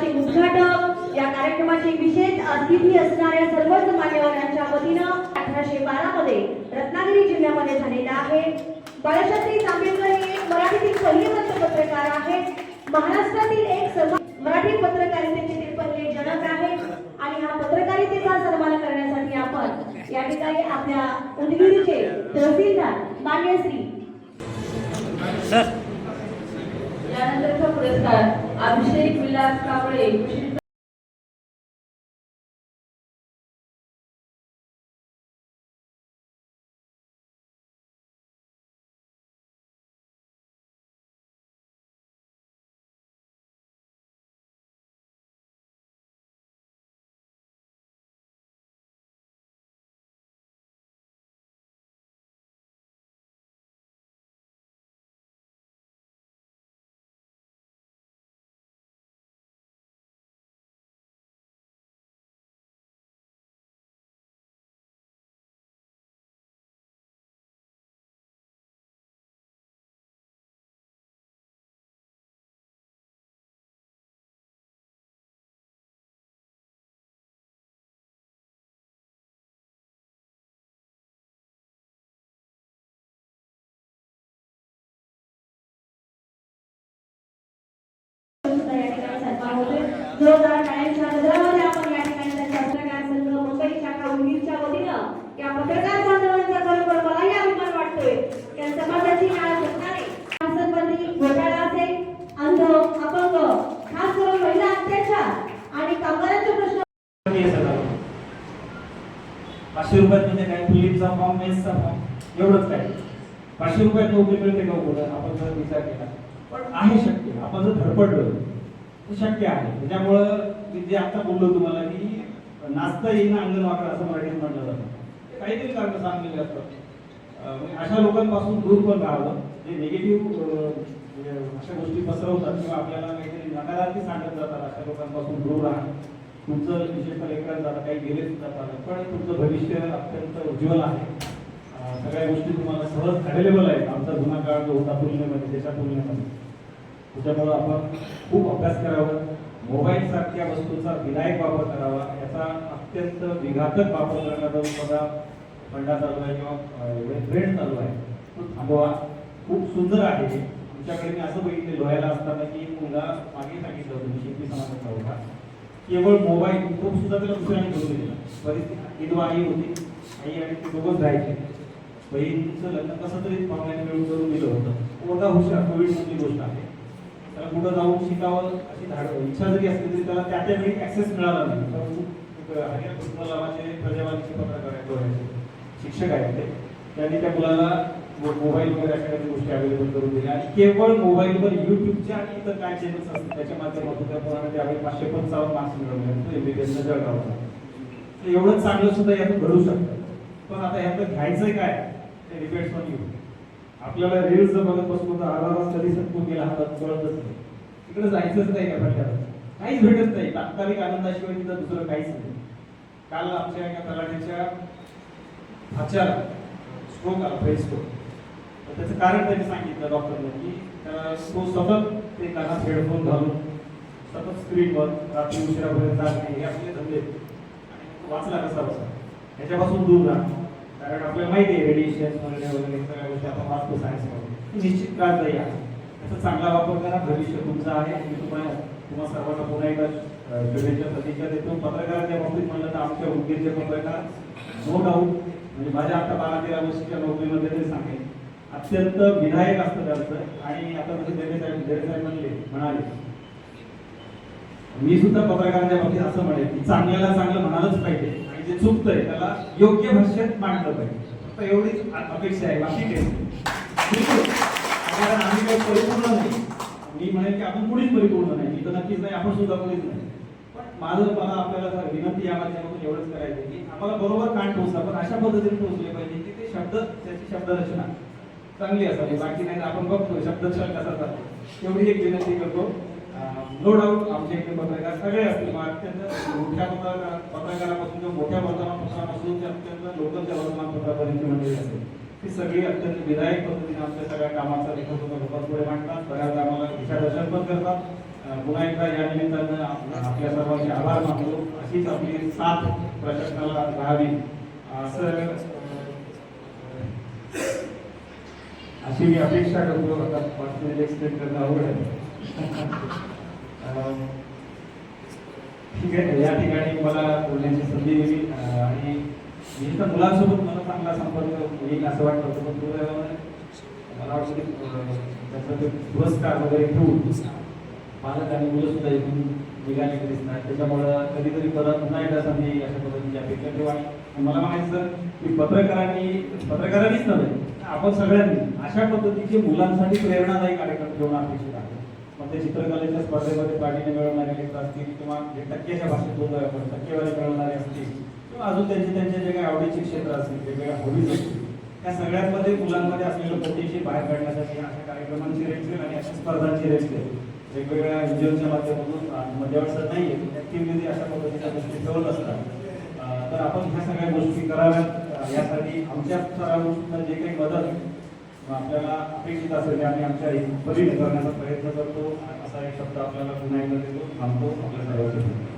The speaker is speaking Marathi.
कार्यक्रमाचे उद्घाटक या कार्यक्रमाचे विशेष अतिथी असणाऱ्या सर्वच मान्यवरांच्या वतीनं अठराशे बारा मध्ये रत्नागिरी जिल्ह्यामध्ये झालेला आहे बाळशास्त्री जांभेकर हे मराठीतील पहिले वृत्तपत्रकार आहेत. महाराष्ट्रातील एक सर्व मराठी पत्रकारितेचे ते पहिले जनक आहेत. आणि हा पत्रकारितेचा सन्मान करण्यासाठी आपण या ठिकाणी आपल्या उदगीरचे तहसीलदार मान्य श्री यानंतरचा पुरस्कार अभिषेक विलास कांबळे जोरदार टाळ्यांच्या गजरामध्ये आपण या ठिकाणी त्यांच्या पत्रकार संघ मुंबई शाखा वतीनं या पत्रकार बांधवांचा खरोखर अभिमान वाटतोय. त्या समाजाची घोटाळा असेल अंध अपंग खास करून महिला अत्याचार आणि कामगारांचे प्रश्न पाचशे रुपयात म्हणजे काय? पुलीसचा फॉर्म मेसचा फॉर्म एवढंच काय? पाचशे रुपयात नोकरी मिळते का हो कुठं आपण जर विचार केला. पण आहे शक्य. आपण जर धडपडलो शक्य आहे. त्याच्यामुळं मी जे आता बोललो तुम्हाला की नाचता येईन अंगण वाकडं असं मराठीत म्हटलं जातं. काहीतरी कारण सांगलेले असतात. म्हणजे अशा लोकांपासून दूर पण राहावं. जे निगेटिव्ह म्हणजे अशा गोष्टी पसरवतात किंवा आपल्याला काहीतरी नकारात्मक सांगत जातात अशा लोकांपासून दूर राहा तुमचं विशेषतः लेखन जातं काही गेले जातात पण तुमचं भविष्य अत्यंत उज्ज्वल आहे. सगळ्या गोष्टी तुम्हाला सहज अवेलेबल आहेत. आमचा जुना काळ जो होता तुलनेमध्ये त्याच्या तुलनेमध्ये. त्याच्यामुळं आपण खूप अभ्यास करावा. मोबाईल सारख्या वस्तूंचा विनायक वापर करावा. याचा अत्यंत विघातक वापर करण्याचा बघा फंडा चालू आहे किंवा ट्रेंड चालू आहे तो थांबवा. खूप सुंदर आहे. तुमच्याकडे मी असं बघितले लोहायला असताना की एक मुलगा मागे सांगितलं होतं मी शेती समाजाचा होता केवळ मोबाईल खूप सुद्धा त्याला दुसऱ्याने घेऊन दिला. परिस्थिती विधवा आई होती. आई आणि ते दोघंच राहायचे. बहिणीचं लग्न कसं तरी पाहुण्याने मिळून करून दिलं होतं. मोठा हुशार कोविड गोष्ट आहे. त्याला पुढे जाऊन शिकावं अशी धाड इच्छा जरी असली तरी त्याला त्या त्यावेळी ऍक्सेस मिळाला नाही. तर एक हरियाणा कुटुंब प्रजावानीचे पत्रकार आहेत. शिक्षक आहेत ते. त्यांनी त्या मुलाला मोबाईल वगैरे अशा काही गोष्टी अवेलेबल करून दिल्या. आणि केवळ मोबाईलवर युट्यूबच्या आणि इतर काय चॅनल्स असतात त्याच्या माध्यमातून त्या मुलांना त्यावेळी पाचशे पंचावन्न मार्क्स मिळवले तो एमबीबीएसचा जळगावचा तर एवढं चांगलं सुद्धा यातून घडू शकतं. पण आता यातलं घ्यायचं काय? ते रिपेट्स पण येऊ आपल्याला रील्स जर बघत बसलो तर अर्धा कधी संपून गेला हातात कळतच नाही. तिकडे जायचंच नाही का प्रकारात काहीच भेटत नाही. तात्कालिक आनंदाशिवाय तिथं दुसरं काहीच नाही. काल आमच्या एका तलाठ्याच्या भाच्याला स्ट्रोक आला ब्रेन स्ट्रोक तर त्याचं कारण त्यांनी सांगितलं डॉक्टरने की त्याला तो सतत ते कानात हेडफोन घालून सतत स्क्रीनवर रात्री उशिरापर्यंत नाही हे आपले धंदे. आणि वाचला कसा बसा? ह्याच्यापासून दूर राहा. कारण आपल्याला माहिती आहे रेडिएशन वगैरे वगैरे सगळ्या गोष्टी आपण वाचतो सायन्समध्ये निश्चित त्रासदायी आहे. त्याचा चांगला वापर करा भविष्य तुमचं आहे. मी तुम्हाला तुम्हा सर्वांना पुन्हा एकदा शुभेच्छा सदिच्छा देतो. पत्रकारांच्या बाबतीत म्हणलं तर आमच्या उद्गीरचे पत्रकार. नो डाऊट म्हणजे माझ्या आता बारा तेरा वर्षीच्या नोकरीमध्ये ते सांगेन अत्यंत विधायक असतं त्यांचं. आणि आता म्हणजे देवे साहेब देवे साहेब म्हणले म्हणाले. मी सुद्धा पत्रकारांच्या बाबतीत असं म्हणेन की चांगल्याला चांगलं म्हणालंच पाहिजे. जे चुकतंय त्याला योग्य भाषेत मांडलं पाहिजे. फक्त एवढीच अपेक्षा आहे बाकी काही कारण आम्ही काही परिपूर्ण नाही. मी म्हणेन की आपण कुणीच परिपूर्ण नाही. मी तर नक्कीच नाही आपण सुद्धा कुणीच नाही. पण माझं मला आपल्याला विनंती या माध्यमातून एवढंच करायचं आहे की आम्हाला बरोबर कान टोचला पण अशा पद्धतीने टोचले पाहिजे की ते शब्द त्याची शब्दरचना चांगली असावी. बाकी नाही तर आपण बघतो शब्दच्छल कसा चालतो. एवढी एक विनंती करतो. नो डाऊट आमच्या इकडे पत्रकार सगळे असतील अत्यंत मोठ्या पत्रकार पत्रकारापासून किंवा मोठ्या वर्तमानपत्रापासून ते अत्यंत लोकलच्या वर्तमानपत्रापर्यंत मंडळी असेल ती सगळी अत्यंत विधायक पद्धतीने आमच्या सगळ्या कामाचा लेखक पुढे मांडतात. बऱ्याचदा आम्हाला दिशादर्शन पण करतात. पुन्हा एकदा या निमित्तानं आपल्या सर्वांचे आभार मानतो. अशीच आपली साथ प्रशासनाला राहावी. असं अशी मी अपेक्षा करतो. आता पाच मिनिट एक्सप्लेन करणं अवघड आहे. ठीक आहे या ठिकाणी मला बोलण्याची संधी दिली. आणि मी तर मुलांसोबत मला चांगला संपर्क येईल असं वाटतं होतं पण दुर्दैवाने मला वाटतं की त्याचा ते पुरस्कार वगैरे ठेवून पालक आणि मुलं सुद्धा इथून निघाले दिसतात त्याच्यामुळं कधीतरी परत पुन्हा एकदा संधी अशा पद्धतीची अपेक्षा ठेवा आणि मला म्हणायचं की पत्रकारांनी पत्रकारांनीच नव्हे आपण सगळ्यांनी अशा पद्धतीचे मुलांसाठी प्रेरणादायी कार्यक्रम ठेवणं अपेक्षित आहे. म्हणजे ते चित्रकलेच्या स्पर्धेमध्ये प्रावीण्य मिळवणारे लेखक असतील किंवा जे टक्केच्या भाषेत बोलतोय आपण टक्केवारी मिळवणारे असतील किंवा अजून त्यांचे त्यांचे जे काही आवडीचे क्षेत्र असतील वेगवेगळ्या हॉबीज असतील त्या सगळ्यांमध्ये मुलांमध्ये असलेलं पोटेन्शियल बाहेर काढण्यासाठी अशा कार्यक्रमांची रेटले आणि अशा स्पर्धांची रेटले वेगवेगळ्या एनजीओच्या माध्यमातून अं, मध्यवर्षात नाही ऍक्टिव्हिटी अशा पद्धतीच्या गोष्टी ठेवत असतात. तर आपण ह्या सगळ्या गोष्टी कराव्यात. यासाठी आमच्या स्तरावर जे काही मदत आपल्याला अपेक्षित असेल आम्ही आमच्या परीने करण्याचा प्रयत्न करतो असा एक शब्द आपल्याला पुन्हा एकदा देतो थांबतो. आपल्या सर्वांचे